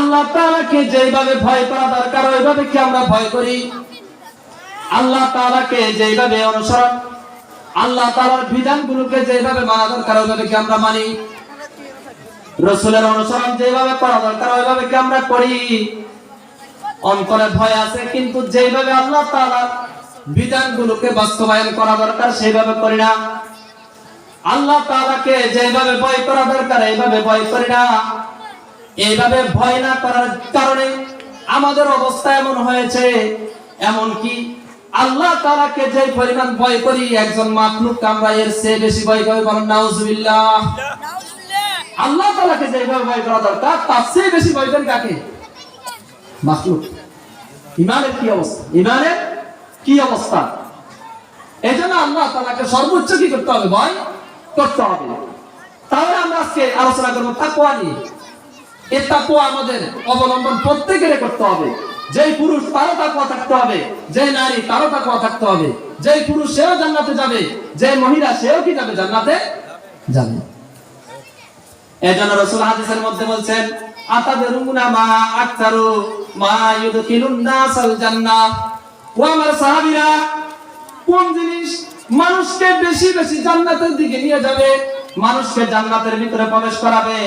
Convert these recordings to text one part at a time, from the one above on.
আল্লাহ তাআলাকে যেভাবে ভয় করা দরকার, ওইভাবে কি আমরা ভয় করি? আল্লাহ তাআলাকে যেভাবে অনুসরণ, আল্লাহ তাআলার বিধানগুলোকে যেভাবে মানা দরকার, ওইভাবে কি আমরা মানি? রসুলের অনুসরণ যেভাবে করা দরকার, ওইভাবে কি আমরা করি? অন্তরে ভয় আছে, কিন্তু যেভাবে আল্লাহ তাআলার বিধানগুলোকে বাস্তবায়ন করা দরকার, সেইভাবে করি না। আল্লাহ তাআলাকে যেভাবে ভয় করা দরকার, এইভাবে ভয় করি না। এইভাবে ভয় না করার কারণে আমাদের অবস্থা এমন হয়েছে এমন কি আল্লাহ তাআলাকে যে পরিমাণ ভয় করি, একজন মাখলুক আমরা এর চেয়ে বেশি ভয় করি বলেন, নাউজুবিল্লাহ। আল্লাহ তাআলাকে যেভাবে ভয় করা দরকার, তার চেয়ে বেশি ভয় করি কাকে? মাখলুক। ইমানের কি অবস্থা? ইমানের কি অবস্থা? এই জন্য আল্লাহ তাআলাকে সর্বোচ্চ কি করতে হবে? ভয় করতে হবে। তাহলে আমরা আজকে আলোচনা করব তাকওয়া নিয়ে। এই তাকওয়া আমাদের অবলম্বন প্রত্যেকের করতে হবে। যেই পুরুষ তারও তাকওয়া থাকতে হবে যে নারী তারও তাকওয়া থাকতে হবে, যেই পুরুষ সেও জান্নাতে যাবে যে মহিলা সেও কি যাবে? জান্নাতে যাবে। এজন্য হাদিসের মধ্যে বলছেন মা মা নাসাল ও আমার কোন জিনিস মানুষকে বেশি বেশি জান্নাতের দিকে নিয়ে যাবে? মানুষকে জান্নাতের ভিতরে প্রবেশ করাবে।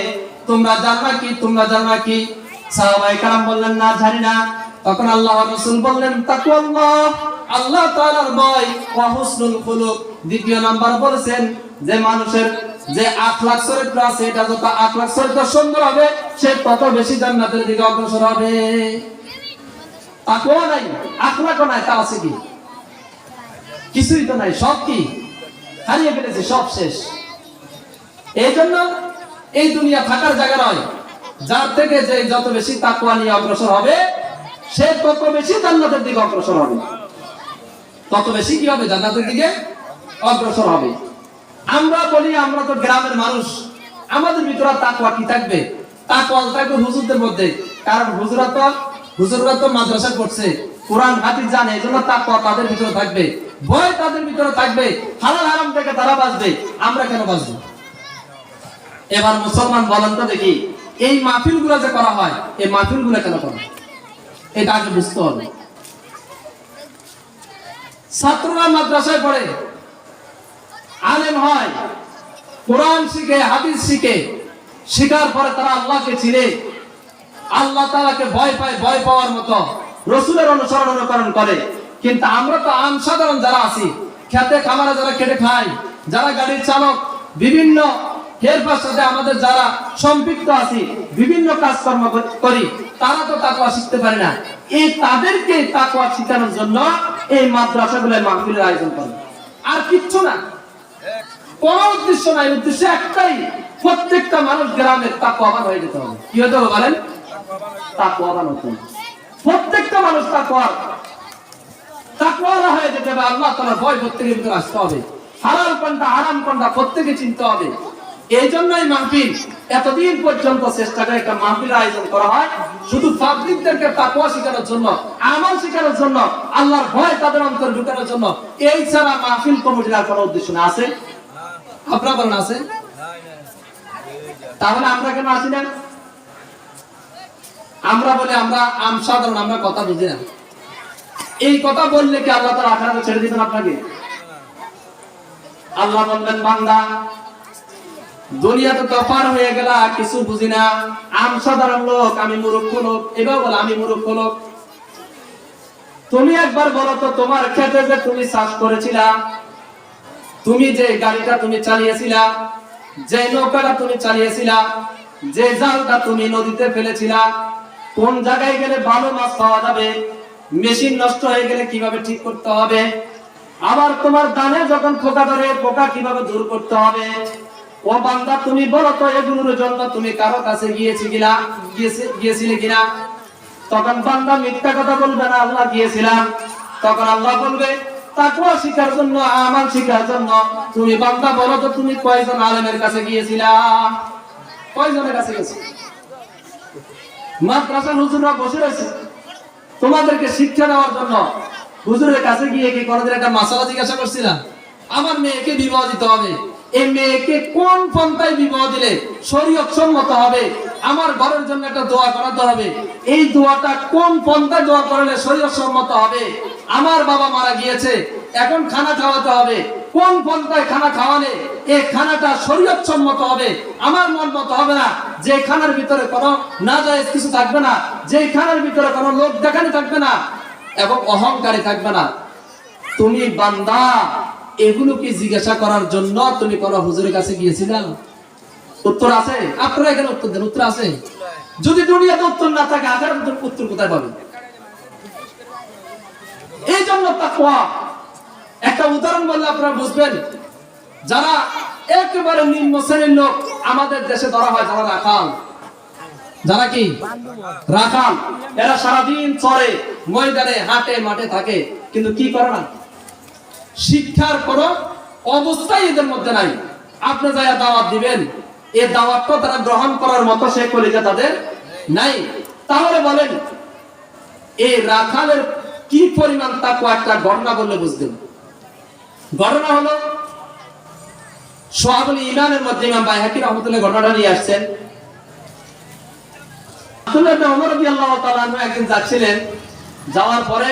তোমরা জানবা কি, তোমরা জানবা কি? সাহাবায়ে কারাম বললেন, না, জানি না। তখন আল্লাহ রাসূল বললেন তাকওয়াল্লাহ আল্লাহ তাআলার ভয় ওয়া হুসনুল খুলুক। দ্বিতীয় নাম্বার বলেছেন যে মানুষের যে আখলাক চরিত্র আছে, এটা যত আখলাক চরিত্র সুন্দর হবে, সে তত বেশি জান্নাতের দিকে অগ্রসর হবে। তাকওয়া নাই, আখলাকও নাই, তা আছে কি? কিছুই তো নাই, সব কি? হারিয়ে ফেলেছে, সব শেষ। এই জন্য এই দুনিয়া থাকার জায়গা নয়। যার থেকে যে যত বেশি তাকুয়া নিয়ে অগ্রসর হবে, সে তত বেশি জান্নাতের দিকে অগ্রসর হবে। তত বেশি কি হবে? জান্নাতের দিকে অগ্রসর হবে। আমরা বলি, আমরা তো গ্রামের মানুষ। আমাদের ভিতরে তাকুয়া কি থাকবে? তাকুয়া থাকবে হুজুরদের মধ্যে। কারণ হুজুরা তো, হুজুররা তো মাদ্রাসা করছে কোরআন, হাদিস জানে এজন্য তাকুয়া তাদের ভিতরে থাকবে। ভয় তাদের ভিতরে থাকবে। হালাল হারাম থেকে তারা বাঁচবে। আমরা কেন বাঁচবো? এবার মুসলমান বলেন তো দেখি, এই মাহফিলগুলো যে করা হয়, এই মাহফিলগুলো কেন করা এটা আগে বুঝতে হবে। ছাত্ররা মাদ্রাসায় পড়ে, আলেম হয়, কোরআন শিখে, হাদিস শিখে, শিখার পরে তারা আল্লাহকে চিনে, আল্লাহ তালাকে ভয় পায়, ভয় পাওয়ার মতো রসুলের অনুসরণ অনুকরণ করে। কিন্তু আমরা তো আম সাধারণ যারা আছি, খেতে খামারে যারা কেটে খাই যারা গাড়ির চালক, বিভিন্ন হেরফার সাথে আমাদের যারা সম্পৃক্ত আছি, বিভিন্ন কাজকর্ম কর- তারা তো তাকুয়া শিখতে পারে না। এই তাদেরকে তাকুয়া শিখানোর জন্য এই মাদ্রাসাগুলো মাহফিলের আয়োজন করে। আর কিচ্ছু না। কোন উদ্দেশ্য নাই। উদ্দেশ্য একটাই, প্রত্যেকটা মানুষ গ্রামের তাকুয়াবান হয়ে যেতে হবে। কি হতে হবে বলেন? তাকুয়াবান হতে প্রত্যেকটা মানুষ তাকুয়া তাকওয়ালা হয়ে যেতে হবে। আল্লাহ তাআলার ভয় প্রত্যেকের আসতে হবে। হালাল কোনটা হারাম কোনটা প্রত্যেকে চিনতে হবে। এই জন্যই মাহফিল এতদিন পর্যন্ত চেষ্টা করে একটা মাহফিলের আয়োজন করা হয়। শুধু পাবলিকদেরকে তাকওয়া শেখানোর জন্য, আমল শেখানোর জন্য, আল্লাহর ভয় তাদের অন্তর ঢুকানোর জন্য এই ছাড়া মাহফিল কমিটির আর কোনো উদ্দেশ্য না আছে। আপনার বলেন আছে? তাহলে আমরা কেন আসি না? আমরা বলে আমরা আম সাধারণ, আমরা কথা বুঝি না। এই কথা বললে কি আল্লাহ তার আখারাতে ছেড়ে দিবেন আপনাকে? আল্লাহ বললেন বান্দা দুনিয়াতে তো পার হয়ে গেল, কিছু বুঝি না। আম সাধারণ লোক, আমি মূর্খ লোক এবার বল, আমি মূর্খ লোক। তুমি একবার বলো তো, তোমার ক্ষেতে যে তুমি চাষ করেছিলা, তুমি যে গাড়িটা তুমি চালিয়েছিলা, যে নৌকাটা তুমি চালিয়েছিলা, যে জালটা তুমি নদীতে ফেলেছিলা, কোন জায়গায় গেলে ভালো মাছ পাওয়া যাবে, মেশিন নষ্ট হয়ে গেলে কীভাবে ঠিক করতে হবে, আবার তোমার দানে যখন পোকা ধরে পোকা কীভাবে দূর করতে হবে ও বান্দা, তুমি বলো তো এগুলোর জন্য তুমি কারও কাছে গিয়েছি কিনা? গিয়েছিলে কিনা? তখন বান্দা মিথ্যা কথা বলবে না, আল্লাহ গিয়েছিলাম। তখন আল্লাহ বলবে তাকুয়া জন্য, আমার জন্য। তুমি বান্দা, বলো তো, তুমি কয়জন আলেমের কাছে গিয়েছিলা? কয়জনের কাছে গেছো মাদ্রাসার হুজুররা বসে রয়েছে। তোমাদেরকে শিক্ষা দেওয়ার জন্য হুজুরের কাছে গিয়ে কি কোনদিন একটা মাসালা জিজ্ঞাসা করছিলাম? আমার মেয়েকে বিবাহ দিতে হবে। এই মেয়েকে কোন পন্থায় বিবাহ দিলে শরীয়ত সম্মত হবে? আমার ঘরের জন্য একটা দোয়া করাতে হবে এই দোয়াটা কোন পন্থায় দোয়া করলে শরীর সম্মত হবে? আমার বাবা মারা গিয়েছে, এখন খানা খাওয়াতে হবে। কোন পন্থায় খানা খাওয়ালে এই খানাটা শরীয়ত সম্মত হবে? আমার মন মতো হবে না। যে খানার ভিতরে কোনো না যায় কিছু থাকবে না, যে খানার ভিতরে কোনো লোক দেখানি থাকবে না এবং অহংকারী থাকবে না। তুমি বান্দা এগুলো কি জিজ্ঞাসা করার জন্য তুমি কোন হুজুরের কাছে গিয়েছিলা উত্তর আছে? আপনারা এখানে উত্তর দেন, উত্তর আছে? যদি দুনিয়াতে উত্তর না থাকে আখেরাতে উত্তর কোথায় পাবে এই জন্য তাকওয়া। একটা উদাহরণ বললে আপনারা বুঝবেন, যারা একেবারে নিম্ন শ্রেণির লোক, আমাদের দেশে ধরা হয় যারা রাখাল। যারা কি? রাখাল। এরা সারাদিন চড়ে ময়দানে, হাটে, মাঠে থাকে, কিন্তু কি করে না? শিক্ষার কোন অবস্থাই এদের মধ্যে নাই। আপনি যাই দাওয়াত দিবেন এই দাওয়াতটা তারা গ্রহণ করার মতো সে কলিজা তাদের নাই। তাহলে বলেন এই রাখালের কি পরিমাণ তাকওয়া একটা ঘটনা বললে বুঝতেন ঘটনা হলো সোহাবুল ইমানের মধ্যে ইমাম বাইহাকি রহমতুল্লাহ ঘটনাটা নিয়ে আসছেন। আব্দুল্লাহ ওমর রাদিয়াল্লাহু তাআলা একদিন যাচ্ছিলেন, যাওয়ার পরে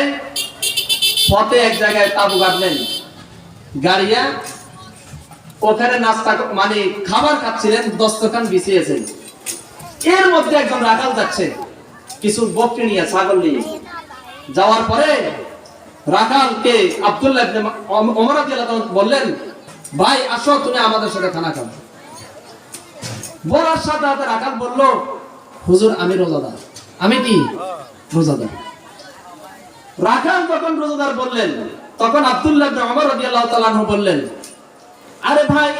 পথে এক জায়গায় তাবু গাড়লেন গাড়িয়া ওখানে নাস্তা মানে খাবার খাচ্ছিলেন, দস্তখান বিছিয়েছেন। এর মধ্যে একজন রাখাল যাচ্ছে, কিছু বকরি নিয়ে, ছাগল নিয়ে। যাওয়ার পরে রাখালকে আব্দুল্লাহ বললেন, ভাই, আসো, তুমি আমাদের সাথে খানা খাও। বলার সাথে সাথে রাখাল বলল, হুজুর, আমি রোজাদার। আমি কি? রোজাদার। রাখাল যখন রোজাদার বললেন, তখন আব্দুল্লাহ ওমর রাদিয়াল্লাহু বললেন, আরে ভাই,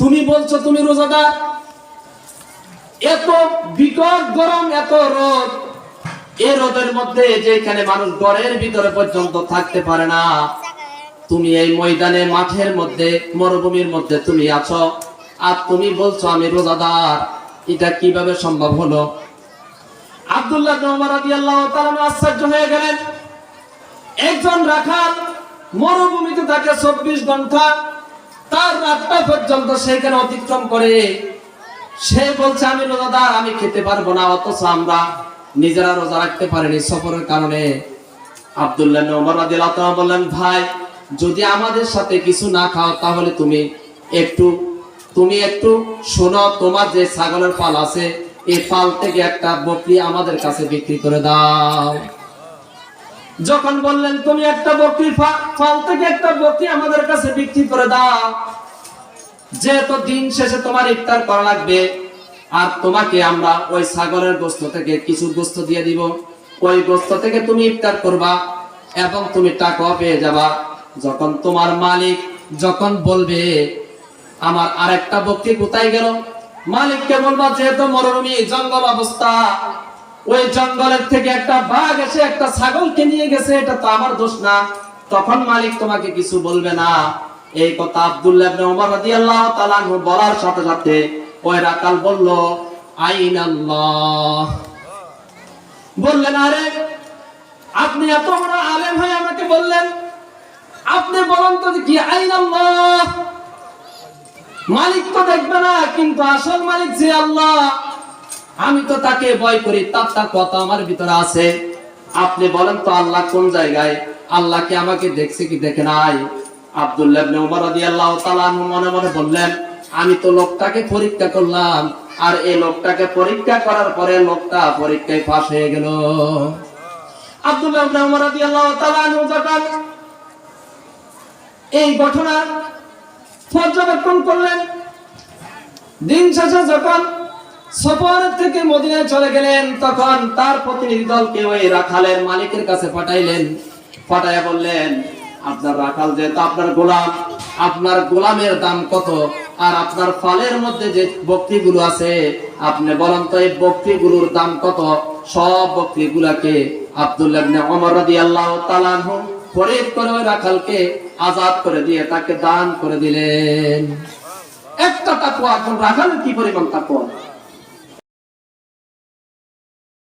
তুমি বলছো তুমি রোজাদার? এত বিকট গরম, এত রোদ। এই রোদের মধ্যে যেখানে মানুষ ঘরের ভিতরে পর্যন্ত থাকতে পারে না, তুমি এই ময়দানে, মাঠের মধ্যে, মরুভূমির মধ্যে তুমি আছো। আর তুমি বলছো আমি রোজাদার। এটা কীভাবে সম্ভব হলো? আব্দুল্লাহ রাদিয়াল্লাহু তাআলা আনহু আশ্চর্য হয়ে গেলেন। একজন রাখাল মরুভূমিতে থাকে চব্বিশ ঘণ্টা, তার রাতটা পর্যন্ত সেখানে অতিক্রম করে। সে বলছে, আমি রোজাদার, আমি খেতে পারব না, অথচ আমরা নিজেরা রোজা রাখতে পারিনি সফরের কারণে। আব্দুল্লাহ ওমর রাদিয়াল্লাহু তাআলা বললেন, ভাই, যদি আমাদের সাথে কিছু না খাও, তাহলে তুমি একটু তুমি একটু শোনো, তোমার যে ছাগলের পাল আছে এই পাল থেকে একটা বকরি আমাদের কাছে বিক্রি করে দাও। যখন বললেন, তুমি একটা বকরি ফাল থেকে একটা বকরি আমাদের কাছে বিক্রি করে দাও। যেহেতু দিন শেষে তোমার ইফতার করা লাগবে, আর তোমাকে আমরা ওই সাগরের গোস্ত থেকে কিছু গোস্ত দিয়ে দিব। ওই গোস্ত থেকে তুমি ইফতার করবা এবং তুমি টাকাও পেয়ে যাবা। যখন তোমার মালিক যখন বলবে, আমার আরেকটা বকরি কোথায় গেল? মালিককে বলবা, যেহেতু মরুভূমি জঙ্গল অবস্থা, ওই জঙ্গলের থেকে একটা বাঘ এসে একটা ছাগলকে নিয়ে গেছে, এটা তো আমার দোষ না। তখন মালিক তোমাকে কিছু বলবে না। এই কথা আব্দুল্লাহ ইবনে ওমর রাদিয়াল্লাহু তাআলা বলার সাথে সাথে ওই রাকাল বলল, আইনাল্লাহ। বললেন, আরে, আপনি এত বড় আলেম হয়ে আমাকে বললেন। আপনি বলেন তো যে আইন আইনাল্লাহ? মালিক তো দেখবে না, কিন্তু আসল মালিক যে আল্লাহ। আমি তো তাকে ভয় করি, তার তার কথা আমার ভিতরে আছে। আপনি বলেন তো আল্লাহ কোন জায়গায়? আল্লাহ কি আমাকে দেখছে কি দেখে নাই? আব্দুল্লাহ মনে মনে বললেন, আমি তো লোকটাকে পরীক্ষা করলাম, আর এই লোকটাকে পরীক্ষা করার পরে লোকটা পরীক্ষায় পাশ হয়ে গেল। আব্দুল্লাহ এই ঘটনা পর্যবেক্ষণ করলেন। দিন শেষে যখন সফর থেকে মদিনায় চলে গেলেন, তখন তার প্রতিনিধি দলকে ওই রাখালের মালিকের কাছে পাঠাইলেন। পাঠাইয়া বললেন, আপনার রাখাল যেহেতু আপনার গোলাম, আপনার গোলামের দাম কত? আর আপনার ফলের মধ্যে যে বকরিগুলো আছে, আপনি বলেন তো এই বকরিগুলোর দাম কত? সব বকরিগুলাকে আব্দুল্লাহ ওমর রাদিয়াল্লাহু তাআলা খরিদ করে ওই রাখালকে আজাদ করে দিয়ে তাকে দান করে দিলেন। একটা তাকুয়া এখন রাখালের কি পরিমাণ তাকওয়া?